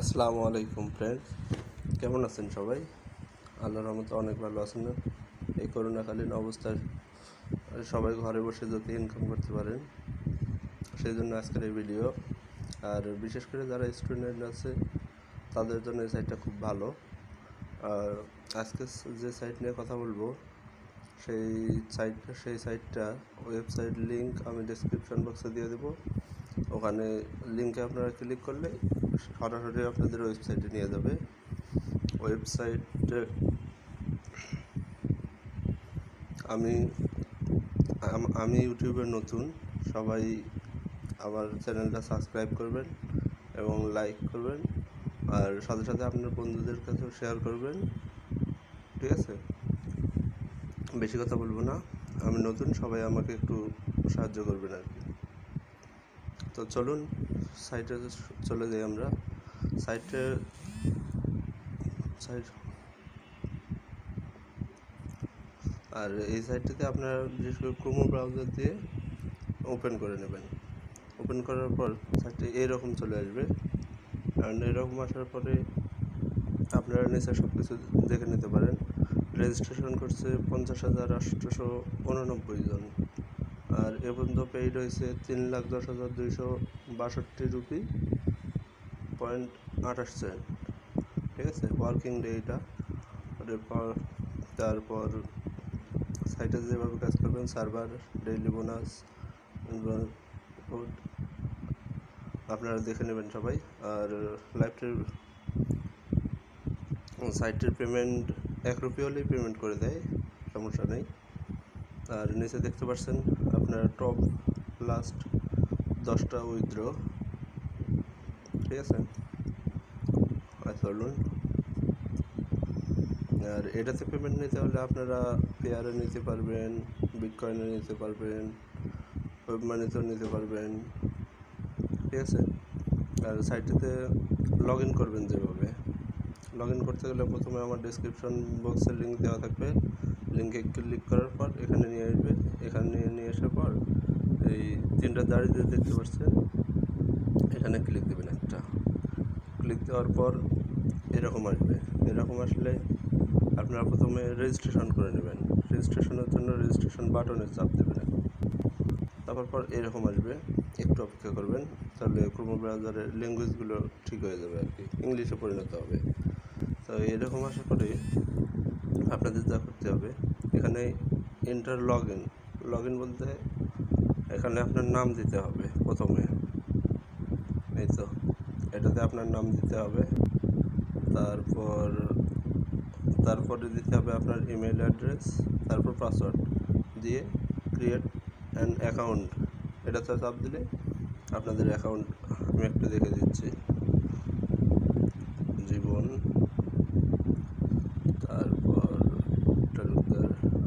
আসসালামু আলাইকুম ফ্রেন্ডস কেমন আছেন সবাই? আল্লাহর রহমতে অনেক ভালো আছেন এই করোনাকালীন অবস্থায় সবাই ঘরে বসে যাতে ইনকাম করতে পারেন। সেই জন্য আজকের এই ভিডিও আর বিশেষ করে যারা স্টুডেন্ট আছে, তাদের জন্য এই সাইটটা খুব ভালো। আর আজকে যে সাইট নিয়ে কথা বলব, সেই সাইটটা সেই সাইটটা ওয়েবসাইট লিংক আমি ডেসক্রিপশন বক্সে দিয়ে দেবো। ওখানে লিঙ্কে আপনারা ক্লিক করলে সরাসরি আপনাদের ওয়েবসাইটে নিয়ে যাবে। ওয়েবসাইটে আমি, আম- ইউটিউবে নতুন, সবাই আমার চ্যানেলটা সাবস্ক্রাইব করবেন এবং লাইক করবেন, আর সাথে সাথে আপনার বন্ধুদের কাছেও শেয়ার করবেন, ঠিক আছে? বেশি কথা বলব না, আমি নতুন, সবাই আমাকে একটু সাহায্য করবেন আর কি। তো চলুন সাইটে চলে যাই আমরা। সাইটে সাইট আর এই সাইটটিতে আপনারা বিশেষ করে ক্রোমো ব্রাউজার দিয়ে ওপেন করে নেবেন। ওপেন করার পর সাইটটি এরকম চলে আসবে। কারণ এরকম আসার পরে আপনারা নিচে সব কিছু দেখে নিতে পারেন। রেজিস্ট্রেশন করছে পঞ্চাশ হাজার আটশোশো উননব্বই জন। আর এ পর্যন্ত পেইড হয়েছে তিন লাখ দশ হাজার দুইশো বাষট্টি রুপি পয়েন্ট আঠাশ সেন্ট ঠিক আছে? ওয়ার্কিং ডে এটা এরপর তারপর সাইটে যেভাবে কাজ করবেন সার্ভার ডেইলি বোনাস আপনারা দেখে নেবেন সবাই। আর লাইফটির সাইটের পেমেন্ট এক রুপি হলেই পেমেন্ট করে দেয়, সমস্যা নেই। আর নিচে দেখতে পাচ্ছেন, আপনার টপ লাস্ট দশটা উইথড্র। ঠিক আছে? আর এটাতে পেমেন্ট নিতে হলে আপনারা পেয়ারে নিতে পারবেন বিটকয়েনে নিতে পারবেন ওয়েব নিতে পারবেন। ঠিক আছে? আর সাইটটিতে লগ ইন করবেন যেভাবে। লগ ইন করতে গেলে প্রথমে আমার ডিসক্রিপশন বক্সের লিঙ্ক দেওয়া থাকবে। লিঙ্কে ক্লিক করার পর এখানে নিয়ে আসবে। এখানে নিয়ে নিয়ে আসার পর এই তিনটা দাড়ি দিয়ে দেখতে পাচ্ছেন এখানে ক্লিক দেবেন একটা। ক্লিক দেওয়ার পর এরকম আসবে। এরকম আসলে আপনারা প্রথমে রেজিস্ট্রেশন করে নেবেন। রেজিস্ট্রেশনের জন্য রেজিস্ট্রেশন বাটনে চাপ দেবেন তারপর পর এরকম আসবে। একটু অপেক্ষা করবেন, তাহলে ক্রোমো ব্রাউজারের ল্যাঙ্গুয়েজগুলো ঠিক হয়ে যাবে আর কি। ইংলিশে পরিণত হবে। তো এরকম আসার পরে আপনাদের যা করতে হবে, এখানে enter log in log in বলতে এখানে আপনার নাম দিতে হবে প্রথমে। এই তো, এটাতে আপনার নাম দিতে হবে। তারপর, তারপরে দিতে হবে আপনার ইমেল অ্যাড্রেস তারপর পাসওয়ার্ড দিয়ে ক্রিয়েট অ্যান অ্যাকাউন্ট এটাতে চাপ দিলে আপনাদের অ্যাকাউন্ট আমি একটু দেখে দিচ্ছি। জীবন, তারপর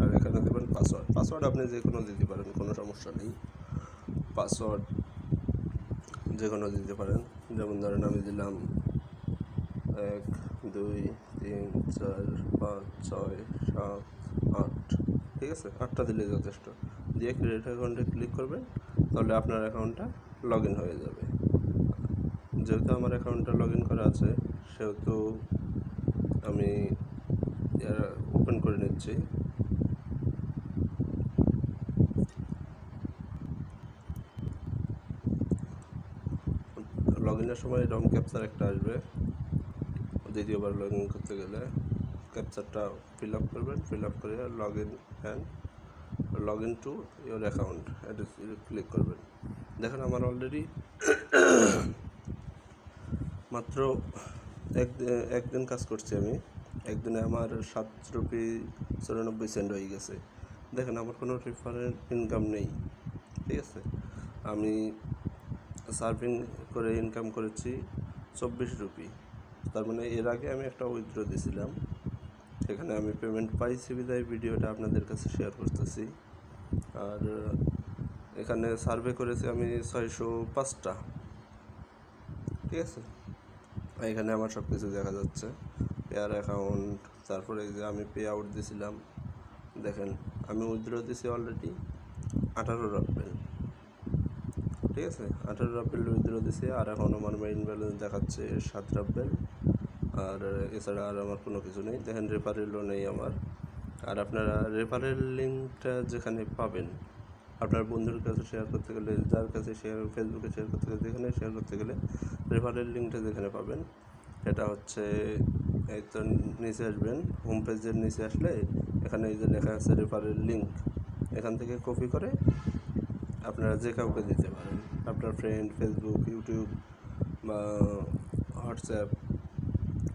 আর এখানে দেবেন পাসওয়ার্ড পাসওয়ার্ড আপনি যে কোনো দিতে পারেন, কোনো সমস্যা নেই। পাসওয়ার্ড যে কোনো দিতে পারেন। যেমন ধরেন আমি দিলাম এক, দুই, তিন, চার, পাঁচ, ছয়, সাত, আট, ঠিক আছে? আটটা দিলে যথেষ্ট। দিয়ে ক্রেডিট অ্যাকাউন্টে ক্লিক করবেন, তাহলে আপনার অ্যাকাউন্টটা লগ হয়ে যাবে। যেহেতু আমার অ্যাকাউন্টটা লগ করা আছে, সেহেতু আমি ওপেন করে নিচ্ছি। লগ ইনের সময় রম ক্যাপচার একটা আসবে। দ্বিতীয়বার লগ ইন করতে গেলে। ক্যাপচারটা ফিল আপ করবেন ফিল আপ করে log in and log in to your account এটা ক্লিক করবেন। দেখেন আমার অলরেডি মাত্র এক একদিন কাজ করছি আমি। একদিনে আমার সাত রুপি চুরানব্বই সেন্ট হয়ে গেছে। দেখেন আমার কোনো রেফারেন্ট ইনকাম নেই। ঠিক আছে? আমি সার্ভিং করে ইনকাম করেছি চব্বিশ রুপি। তার মানে এর আগে আমি একটা উইথড্র দিয়েছিলাম। সেখানে আমি পেমেন্ট পাইছি বিদায় ভিডিওটা আপনাদের কাছে শেয়ার করতেছি। আর, এখানে সার্ভে করেছি আমি ছয়শো পাঁচটা। ঠিক আছে? এখানে আমার সব কিছু দেখা যাচ্ছে। পেয়ার অ্যাকাউন্ট তারপরে যে আমি পে আউট দিয়েছিলাম। দেখেন, আমি উইথড্র দিয়েছি অলরেডি আঠারো এপ্রিল ঠিক আছে? আঠারো রাব্বেল উইথড্র দিছি আর এখন আমার মেইন ব্যালেন্স দেখাচ্ছে সাত রাব্বেল আর এছাড়া আর আমার কোনো কিছু নেই। দেখেন রেফারেলও নেই আমার। আর আপনারা রেফারেল লিঙ্কটা যেখানে পাবেন, আপনার বন্ধুর কাছে শেয়ার করতে গেলে, যার কাছে শেয়ার ফেসবুকে শেয়ার করতে গেলে, যেখানে শেয়ার করতে গেলে রেফারেল লিঙ্কটা যেখানে পাবেন এটা হচ্ছে এই তো নিচে আসবেন। হোম পেজের নিচে আসলে এখানে এই যে লেখা আছে রেফারেল লিঙ্ক এখান থেকে কপি করে আপনারা যে কাউকে দিতে পারেন, আপনার ফ্রেন্ড ফেসবুক ইউটিউব বা হোয়াটসঅ্যাপ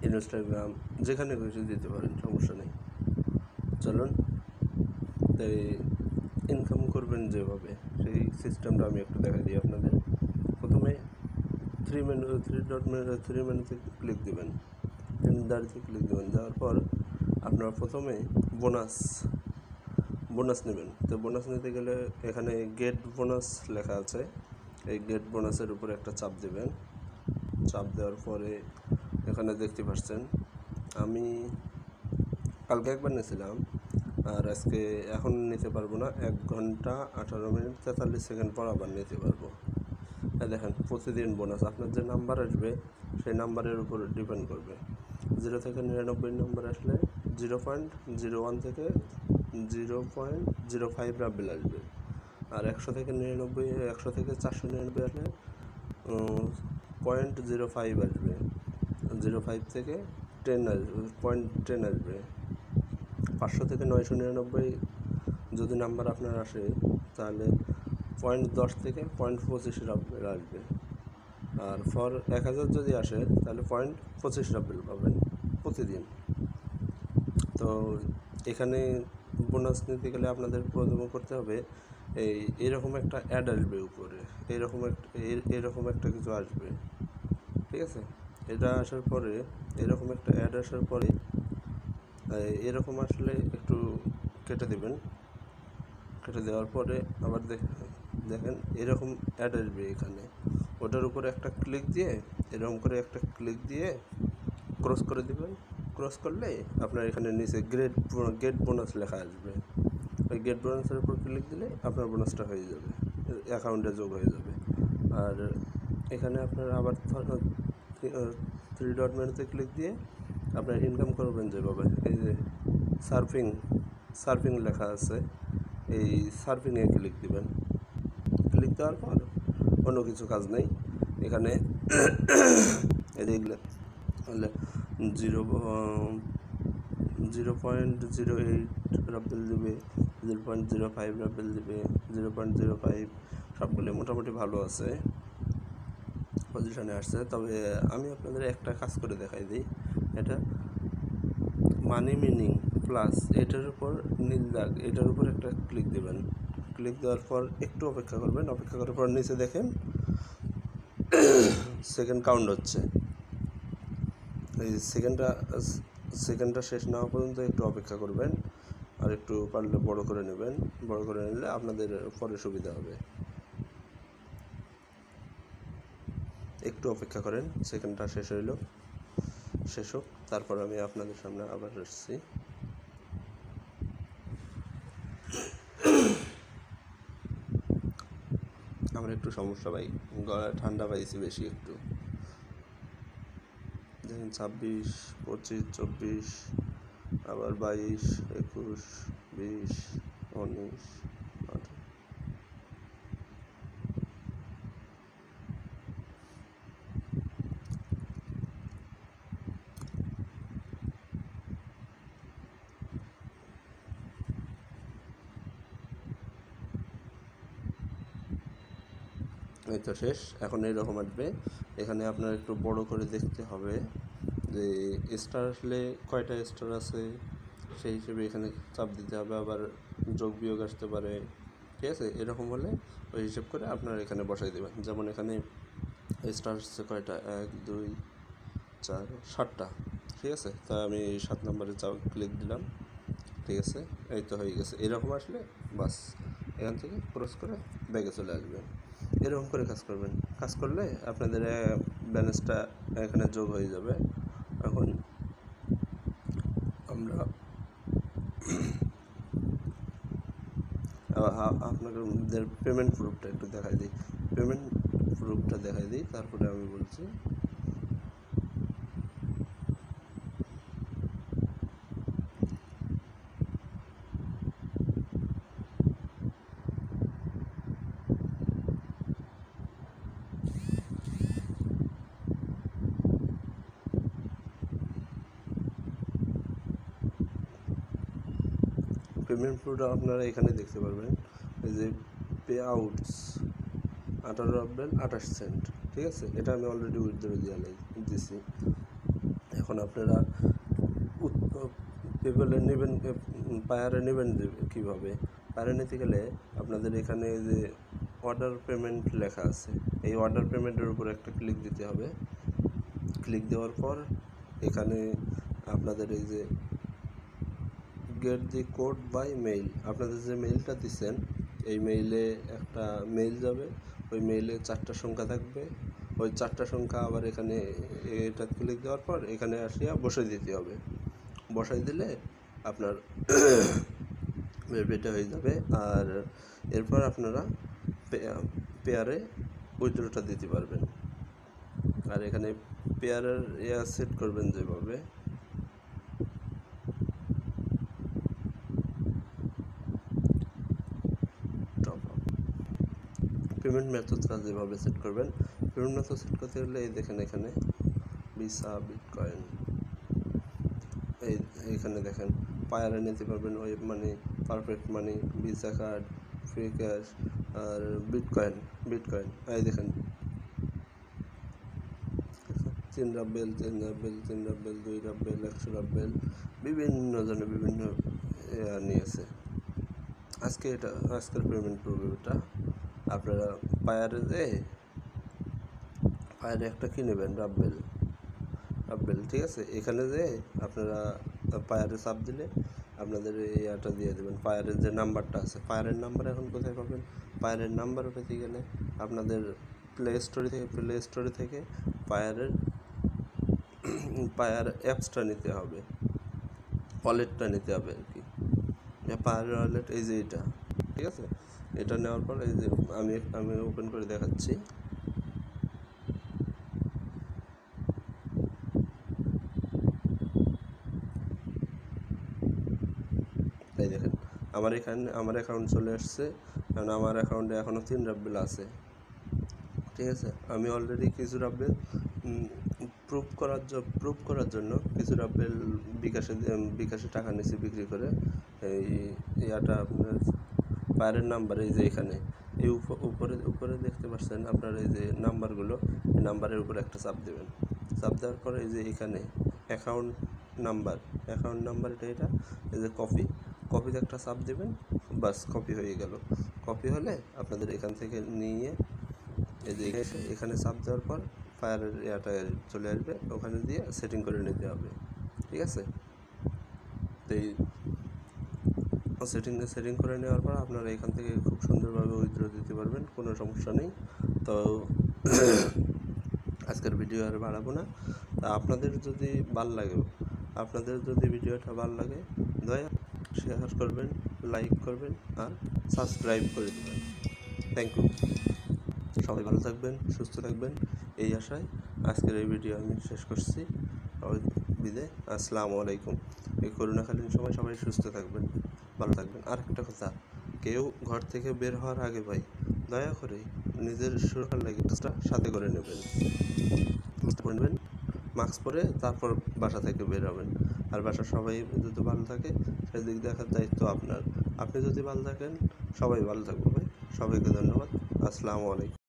ইনস্টাগ্রাম যেখানে খুশি দিতে পারেন, সমস্যা নেই। চলুন, তাই ইনকাম করবেন যেভাবে, সেই সিস্টেমটা আমি একটু দেখা দিই আপনাদের। প্রথমে three menu three dot menu three মেনুতে ক্লিক দেবেন। তিন দাঁড়িয়ে ক্লিক দেবেন। দেওয়ার পর আপনারা প্রথমে বোনাস বোনাস নেবেন। তো বোনাস নিতে গেলে এখানে গেট বোনাস লেখা আছে। এই গেট বোনাসের উপর একটা চাপ দেবেন। চাপ দেওয়ার পরে এখানে দেখতে পাচ্ছেন, আমি কালকে একবার নিয়েছিলাম, আর আজকে এখন নিতে পারব না। এক ঘণ্টা আঠারো মিনিট তেতাল্লিশ সেকেন্ড পর আবার নিতে পারব। দেখেন, প্রতিদিন বোনাস আপনার যে নাম্বার আসবে, সেই নাম্বারের উপর ডিপেন্ড করবে। জিরো থেকে নিরানব্বই নাম্বার আসলে জিরো পয়েন্ট জিরো ওয়ান থেকে zero point, zero five ruble আসবে। আর একশো থেকে নিরানব্বই, একশো থেকে চারশো নিরানব্বই আসলে পয়েন্ট জিরো ফাইভ আসবে। জিরো ফাইভ থেকে টেন আসবে পয়েন্ট টেন আসবে। পাঁচশো থেকে নয়শো নিরানব্বই যদি নাম্বার আপনার আসে, তাহলে পয়েন্ট দশ থেকে পয়েন্ট পঁচিশ রাব্বেল আসবে। আর ফর এক হাজার যদি আসে, তাহলে পয়েন্ট পঁচিশ রাব্বেল পাবেন প্রতিদিন। তো এখানে বোনাস নিতে গেলে আপনাদের প্রথমে করতে হবে, এই এরকম একটা অ্যাড আসবে উপরে, এরকম একটা এর- এরকম একটা কিছু আসবে, ঠিক আছে? এটা আসার পরে, এরকম একটা অ্যাড আসার পরে এরকম আসলে একটু কেটে দেবেন, কেটে দেওয়ার পরে আবার দেখ, দেখেন এরকম অ্যাড আসবে এখানে, ওটার উপরে একটা ক্লিক দিয়ে, এরকম করে একটা ক্লিক দিয়ে ক্রস করে দিবেন। ক্রস করলে আপনার এখানে নিচে গ্রেড গেট বোনাস লেখা আসবে। ওই গেট বোনাসের উপর ক্লিক দিলে আপনার বোনাসটা হয়ে যাবে অ্যাকাউন্টে যোগ হয়ে যাবে। আর এখানে আপনার আবার থ্রি ডট মেনুতে ক্লিক দিয়ে আপনার ইনকাম করবেন যেভাবে। এই যে সার্ফিং সার্ফিং লেখা আছে, এই সার্ফিংয়ে ক্লিক দিবেন। ক্লিক দেওয়ার পর অন্য কিছু কাজ নেই। এখানে এদিকে হলে zero zero point zero eight ruble দেবে, zero point zero five ruble দেবে, জিরো পয়েন্ট জিরো ফাইভ সবগুলো মোটামুটি ভালো আছে। পজিশনে আসছে। তবে আমি আপনাদের একটা কাজ করে দেখাই দিই। এটা মানি মিনিং প্লাস এটার উপর নীল দাগ, এটার উপর একটা ক্লিক দেবেন। ক্লিক দেওয়ার পর একটু অপেক্ষা করবেন। অপেক্ষা করার পর নিচে দেখেন সেকেন্ড কাউন্ট হচ্ছে। এই সেকেন্ডটা সেকেন্ডটা শেষ না হওয়া পর্যন্ত একটু অপেক্ষা করবেন, আর একটু পারলে বড় করে নেবেন। বড় করে নিলে আপনাদের পরে সুবিধা হবে। একটু অপেক্ষা করেন সেকেন্ডটা শেষ হইল। শেষ হোক, তারপর আমি আপনাদের সামনে আবার এসেছি আমার একটু সমস্যা ভাই গলা ঠান্ডা পাইছি বেশি একটু। দেখেন ছাব্বিশ, পঁচিশ, চব্বিশ, আবার বাইশ, একুশ, বিশ, উনিশ এই তো শেষ, এখন এইরকম আসবে। এখানে আপনার একটু বড় করে দেখতে হবে। যে স্টার আসলে কয়টা স্টার আছে, সেই হিসেবে এখানে চাপ দিতে হবে, আবার যোগ বিয়োগ আসতে পারে, ঠিক আছে? এরকম হলে ওই হিসেব করে আপনারা এখানে বসাই দেবেন। যেমন এখানে স্টার আসছে কয়টা? এক, দুই, চার, সাতটা, ঠিক আছে? তা আমি সাত নম্বরে চাপ ক্লিক দিলাম, ঠিক আছে? এই তো হয়ে গেছে। এরকম আসলে বাস, এখান থেকে ক্রস করে ব্যাগে চলে আসবেন। এরকম করে কাজ করবেন। কাজ করলে আপনাদের ব্যালেন্সটা এখানে যোগ হয়ে যাবে। এখন আমরা আপনাদের পেমেন্ট প্রুফটা একটু দেখাই দিই। পেমেন্ট প্রুফটা দেখাই দিই, তারপরে আমি বলছি পেমেন্ট প্রুফটা আপনারা এখানে দেখতে পারবেন। এই যে পে আউটস আঠারো আপ্রিল আঠাশ সেন্ট ঠিক আছে? এটা আমি অলরেডি উইথড্র দিয়ে দিছি। এখন আপনারা পেপেলে নেবেন পায়ারে নেবেন কীভাবে? পায়ারে নিতে গেলে আপনাদের এখানে যে অর্ডার পেমেন্ট লেখা আছে। এই অর্ডার পেমেন্টের উপর একটা ক্লিক দিতে হবে। ক্লিক দেওয়ার পর এখানে আপনাদের এই যে get the code by mail আপনাদের যে মেইলটা দিচ্ছেন এই মেইলে একটা মেইল যাবে। ওই মেইলে চারটা সংখ্যা থাকবে। ওই চারটা সংখ্যা আবার এখানে এটা ক্লিক দেওয়ার পর এখানে আসিয়া বসে দিতে হবে। বসাই দিলে আপনার এটা হয়ে যাবে। আর এরপর আপনারা পেয়ারে উইথড্রটা দিতে পারবেন। আর এখানে পেয়ারের ইয়া সেট করবেন যেভাবে। পেমেন্ট মেথডটা যেভাবে সেট করবেন পেমেন্ট মেথড সেট করতে গেলে এই দেখেন এখানে ভিসা বিটকয়েন এই এখানে দেখেন পায়ারে নিতে পারবেন Web Money Perfect Money Visa card free cash আর বিটকয়েন বিটকয়েন এই দেখেন। তিন রাব্বেল তিন রাব্বেল তিন রাব্বেল দুই রাব্বেল একশো রাব্বেল বিভিন্ন জনে বিভিন্ন নিয়েছে। আজকে এটা, আজকের পেমেন্ট করবে এটা আপনারা পায়ারে যে, পায়ারে একটা কি নেবেন? রাব্বেল রাব্বেল ঠিক আছে? এখানে যে আপনারা পায়ারে চাপ দিলে আপনাদের এই ইয়াটা দিয়ে দেবেন। পায়ারের যে নাম্বারটা আছে, পায়ারের নাম্বার এখন কোথায় পাবেন? পায়ারের নাম্বার পেতে গেলে আপনাদের প্লে স্টোরি থেকে প্লে স্টোরি থেকে পায়ারের, পায়ার অ্যাপসটা নিতে হবে। ওয়ালেটটা নিতে হবে আর কি। পায়ার ওয়ালেট, এই যে এটা, ঠিক আছে? এটা নেওয়ার পর এই যে আমি আমি ওপেন করে দেখাচ্ছি। এই দেখেন, আমার এখানে, আমার অ্যাকাউন্ট চলে আসছে, কারণ আমার অ্যাকাউন্টে এখনও তিন রাব্বেল আছে। ঠিক আছে? আমি অলরেডি কিছু রাব্বেল প্রুফ করার জন্য প্রুফ করার জন্য কিছু রাব্বেল বিকাশে বিকাশে টাকা নিয়েছি বিক্রি করে। এই ইয়াটা আপনার পায়ের নাম্বার এই যে এখানে, এই উপ- উপরে উপরে দেখতে পাচ্ছেন আপনার এই যে নাম্বারগুলো নাম্বারের উপরে একটা চাপ দেবেন। চাপ দেওয়ার পরে এই যে এখানে অ্যাকাউন্ট নাম্বার অ্যাকাউন্ট নাম্বার এটা এটা, এই যে কপি কপিতে একটা চাপ দেবেন, বাস কপি হয়ে গেল। কপি হলে আপনাদের এখান থেকে নিয়ে এই যে এখানে- এখানে চাপ দেওয়ার পর ফায়ারের ইয়াটা চলে আসবে, ওখানে দিয়ে সেটিং করে নিতে হবে। ঠিক আছে? তো এই সেটিং সেটিং করে নেওয়ার পর আপনারা এখান থেকে খুব সুন্দরভাবে উইথড্র দিতে পারবেন, কোনো সমস্যা নেই। তো আজকের ভিডিও আর বাড়াবো না। তা আপনাদের যদি ভালো লাগে, আপনাদের যদি ভিডিওটা ভালো লাগে, দয়া শেয়ার করবেন লাইক করবেন আর সাবস্ক্রাইব করে দেবেন। থ্যাংক ইউ সবাই ভালো থাকবেন, সুস্থ থাকবেন, এই আশায় আজকের এই ভিডিও আমি শেষ করছি। বিদায়। আসসালামু আলাইকুম। এই করোনাকালীন সময় সবাই সুস্থ থাকবেন। ভালো থাকবেন। আর একটা কথা, কেউ ঘর থেকে বের হওয়ার আগে ভাই, দয়া করে নিজের সুরক্ষার লাগে কাজটা সাথে করে নেবেন। নেবেন মাস্ক পরে তারপর বাসা থেকে বের হবেন। আর বাসার সবাই যদি ভালো থাকে, সেদিক দেখার দায়িত্ব আপনার। আপনি যদি ভালো থাকেন, সবাই ভালো থাকবে ভাই। সবাইকে ধন্যবাদ। আসসালামু আলাইকুম।